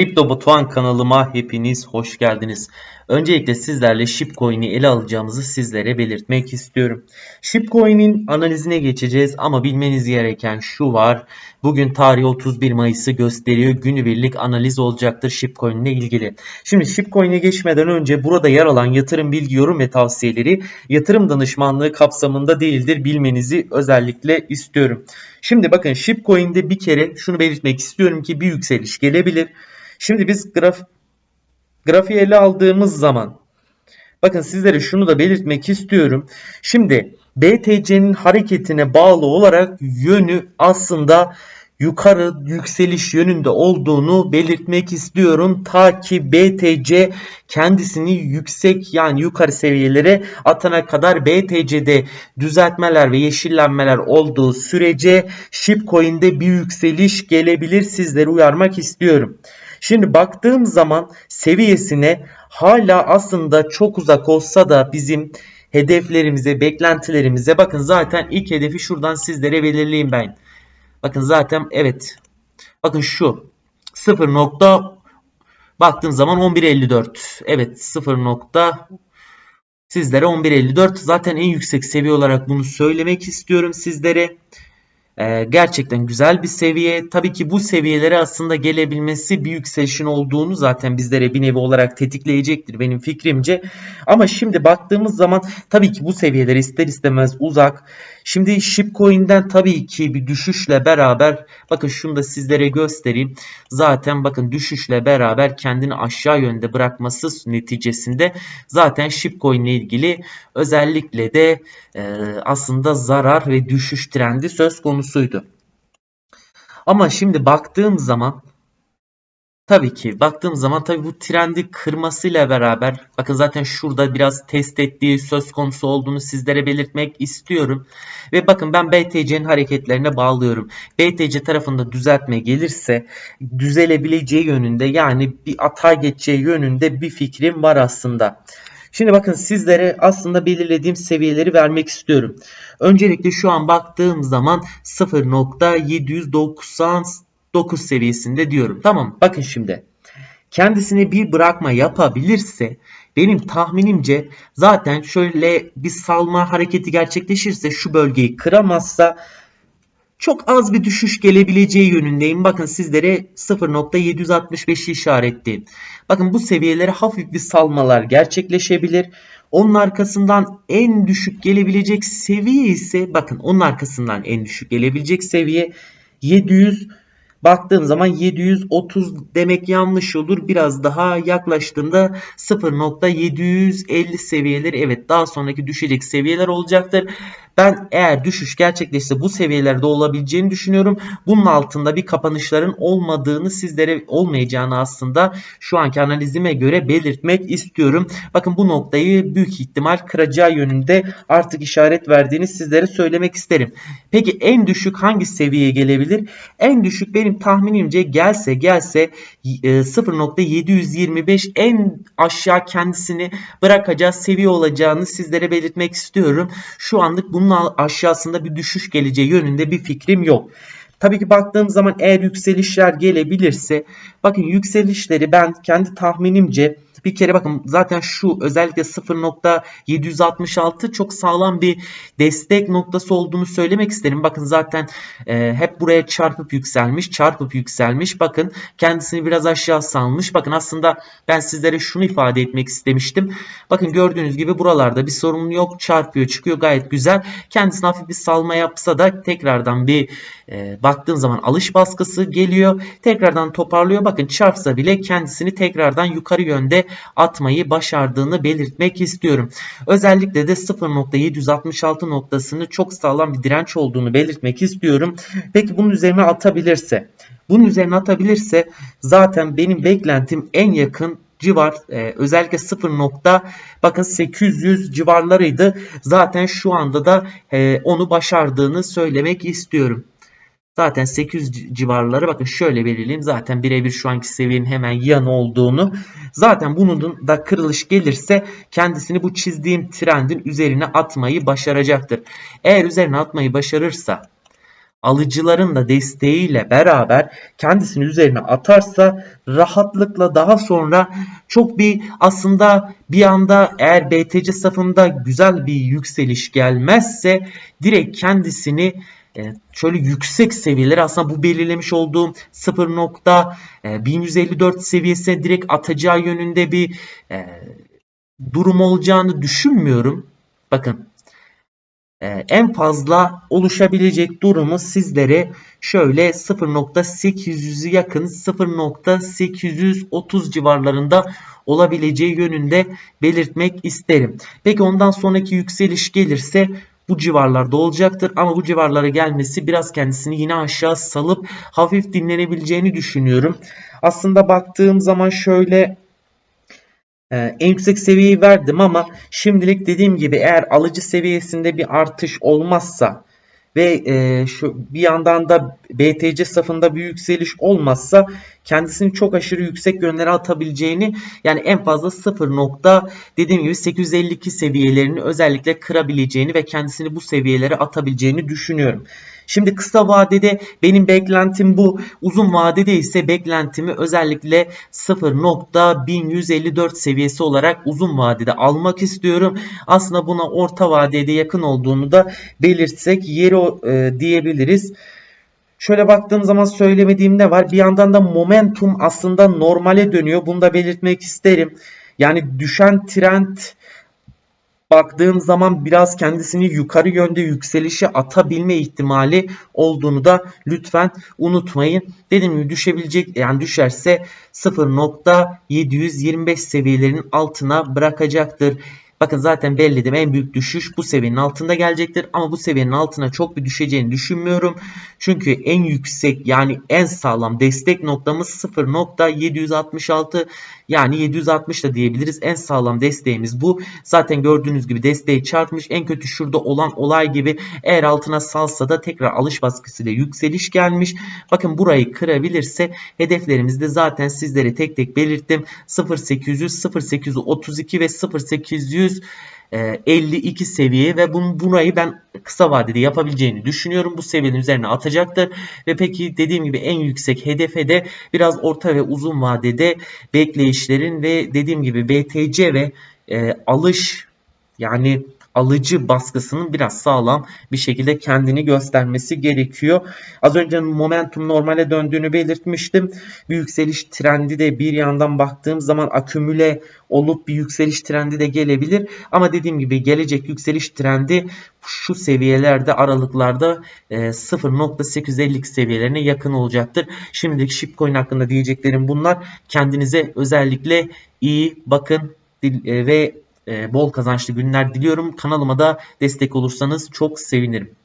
Kripto Batuhan kanalıma hepiniz hoş geldiniz. Öncelikle sizlerle Shipcoin'i ele alacağımızı sizlere belirtmek istiyorum. Shipcoin'in analizine geçeceğiz ama bilmeniz gereken şu var. Bugün tarih 31 Mayıs'ı gösteriyor. Günübirlik analiz olacaktır Shipcoin ile ilgili. Şimdi Shipcoin'e geçmeden önce burada yer alan yatırım bilgi yorum ve tavsiyeleri yatırım danışmanlığı kapsamında değildir. Bilmenizi özellikle istiyorum. Şimdi bakın Shipcoin'de bir kere şunu belirtmek istiyorum ki bir yükseliş gelebilir. Şimdi biz graf grafiği ele aldığımız zaman bakın sizlere şunu da belirtmek istiyorum. Şimdi BTC'nin hareketine bağlı olarak yönü aslında yukarı yükseliş yönünde olduğunu belirtmek istiyorum. Ta ki BTC kendisini yüksek yani yukarı seviyelere atana kadar BTC'de düzeltmeler ve yeşillenmeler olduğu sürece Shipcoin'de bir yükseliş gelebilir. Sizleri uyarmak istiyorum. Şimdi baktığım zaman seviyesine hala aslında çok uzak olsa da bizim hedeflerimize, beklentilerimize bakın zaten ilk hedefi şuradan sizlere belirleyeyim ben. Bakın zaten evet. Bakın şu 0. Nokta baktığım zaman 11.54. Evet 0. Nokta sizlere 11.54 zaten en yüksek seviye olarak bunu söylemek istiyorum sizlere. Ee, gerçekten güzel bir seviye. Tabii ki bu seviyelere aslında gelebilmesi bir yükselişin olduğunu zaten bizlere bir nevi olarak tetikleyecektir benim fikrimce. Ama şimdi baktığımız zaman tabii ki bu seviyeler ister istemez uzak. Şimdi Shipcoin'den tabii ki bir düşüşle beraber bakın şunu da sizlere göstereyim. Zaten bakın düşüşle beraber kendini aşağı yönde bırakması neticesinde zaten Shipcoin ile ilgili özellikle de e, aslında zarar ve düşüş trendi söz konusuydu. Ama şimdi baktığım zaman Tabii ki baktığım zaman tabii bu trendi kırmasıyla beraber bakın zaten şurada biraz test ettiği söz konusu olduğunu sizlere belirtmek istiyorum. Ve bakın ben BTC'nin hareketlerine bağlıyorum. BTC tarafında düzeltme gelirse düzelebileceği yönünde yani bir atay geçeceği yönünde bir fikrim var aslında. Şimdi bakın sizlere aslında belirlediğim seviyeleri vermek istiyorum. Öncelikle şu an baktığım zaman 0.790 9 seviyesinde diyorum. Tamam bakın şimdi. Kendisine bir bırakma yapabilirse benim tahminimce zaten şöyle bir salma hareketi gerçekleşirse şu bölgeyi kıramazsa çok az bir düşüş gelebileceği yönündeyim. Bakın sizlere 0.765'i işaretleyeyim. Bakın bu seviyelere hafif bir salmalar gerçekleşebilir. Onun arkasından en düşük gelebilecek seviye ise bakın onun arkasından en düşük gelebilecek seviye 700 Baktığım zaman 730 demek yanlış olur. Biraz daha yaklaştığında 0.750 seviyeleri evet daha sonraki düşecek seviyeler olacaktır. Ben eğer düşüş gerçekleşse bu seviyelerde olabileceğini düşünüyorum. Bunun altında bir kapanışların olmadığını sizlere olmayacağını aslında şu anki analizime göre belirtmek istiyorum. Bakın bu noktayı büyük ihtimal kıracağı yönünde artık işaret verdiğini sizlere söylemek isterim. Peki en düşük hangi seviyeye gelebilir? En düşük benim tahminimce gelse gelse 0.725 e, en aşağı kendisini bırakacağı seviye olacağını sizlere belirtmek istiyorum. Şu anlık bunun aşağısında bir düşüş geleceği yönünde bir fikrim yok. Tabii ki baktığım zaman eğer yükselişler gelebilirse bakın yükselişleri ben kendi tahminimce bir kere bakın zaten şu özellikle 0.766 çok sağlam bir destek noktası olduğunu söylemek isterim. Bakın zaten e, hep buraya çarpıp yükselmiş, çarpıp yükselmiş. Bakın kendisini biraz aşağı salmış. Bakın aslında ben sizlere şunu ifade etmek istemiştim. Bakın gördüğünüz gibi buralarda bir sorun yok. Çarpıyor, çıkıyor gayet güzel. Kendisine hafif bir salma yapsa da tekrardan bir e, baktığın zaman alış baskısı geliyor. Tekrardan toparlıyor. Bakın çarpsa bile kendisini tekrardan yukarı yönde atmayı başardığını belirtmek istiyorum. Özellikle de 0.766 noktasını çok sağlam bir direnç olduğunu belirtmek istiyorum. Peki bunun üzerine atabilirse? Bunun üzerine atabilirse zaten benim beklentim en yakın civar e, özellikle 0 nokta bakın 800 civarlarıydı. Zaten şu anda da e, onu başardığını söylemek istiyorum. Zaten 800 civarları bakın şöyle belirleyeyim. Zaten birebir şu anki seviyenin hemen yanı olduğunu. Zaten bunun da kırılış gelirse kendisini bu çizdiğim trendin üzerine atmayı başaracaktır. Eğer üzerine atmayı başarırsa alıcıların da desteğiyle beraber kendisini üzerine atarsa rahatlıkla daha sonra çok bir aslında bir anda eğer BTC safında güzel bir yükseliş gelmezse direkt kendisini şöyle yüksek seviyeleri aslında bu belirlemiş olduğum 0.1154 seviyesine direkt atacağı yönünde bir e, durum olacağını düşünmüyorum. Bakın e, en fazla oluşabilecek durumu sizlere şöyle 0.800'ü yakın 0.830 civarlarında olabileceği yönünde belirtmek isterim. Peki ondan sonraki yükseliş gelirse bu civarlarda olacaktır ama bu civarlara gelmesi biraz kendisini yine aşağı salıp hafif dinlenebileceğini düşünüyorum. Aslında baktığım zaman şöyle ee, en yüksek seviyeyi verdim ama şimdilik dediğim gibi eğer alıcı seviyesinde bir artış olmazsa ve e, şu bir yandan da BTC safında bir yükseliş olmazsa kendisini çok aşırı yüksek yönlere atabileceğini yani en fazla 0 nokta dediğim gibi 852 seviyelerini özellikle kırabileceğini ve kendisini bu seviyelere atabileceğini düşünüyorum. Şimdi kısa vadede benim beklentim bu. Uzun vadede ise beklentimi özellikle 0.1154 seviyesi olarak uzun vadede almak istiyorum. Aslında buna orta vadede yakın olduğunu da belirtsek yeri e, diyebiliriz. Şöyle baktığım zaman söylemediğim ne var? Bir yandan da momentum aslında normale dönüyor. Bunu da belirtmek isterim. Yani düşen trend baktığım zaman biraz kendisini yukarı yönde yükselişe atabilme ihtimali olduğunu da lütfen unutmayın. Dediğim gibi düşebilecek yani düşerse 0.725 seviyelerinin altına bırakacaktır. Bakın zaten belledim en büyük düşüş bu seviyenin altında gelecektir. Ama bu seviyenin altına çok bir düşeceğini düşünmüyorum. Çünkü en yüksek yani en sağlam destek noktamız 0.766 yani 760 da diyebiliriz. En sağlam desteğimiz bu. Zaten gördüğünüz gibi desteği çarpmış. En kötü şurada olan olay gibi eğer altına salsa da tekrar alış baskısıyla yükseliş gelmiş. Bakın burayı kırabilirse hedeflerimizde zaten sizlere tek tek belirttim. 0800, 0832 ve 0800 52 seviye ve bunu, burayı ben kısa vadede yapabileceğini düşünüyorum. Bu seviyenin üzerine atacaktır. Ve peki dediğim gibi en yüksek hedefe de biraz orta ve uzun vadede bekleyişlerin ve dediğim gibi BTC ve e, alış yani alıcı baskısının biraz sağlam bir şekilde kendini göstermesi gerekiyor. Az önce momentum normale döndüğünü belirtmiştim. Bir yükseliş trendi de bir yandan baktığım zaman akümüle olup bir yükseliş trendi de gelebilir. Ama dediğim gibi gelecek yükseliş trendi şu seviyelerde aralıklarda 0.850 e, seviyelerine yakın olacaktır. Şimdilik Shipcoin hakkında diyeceklerim bunlar. Kendinize özellikle iyi bakın e, ve bol kazançlı günler diliyorum. Kanalıma da destek olursanız çok sevinirim.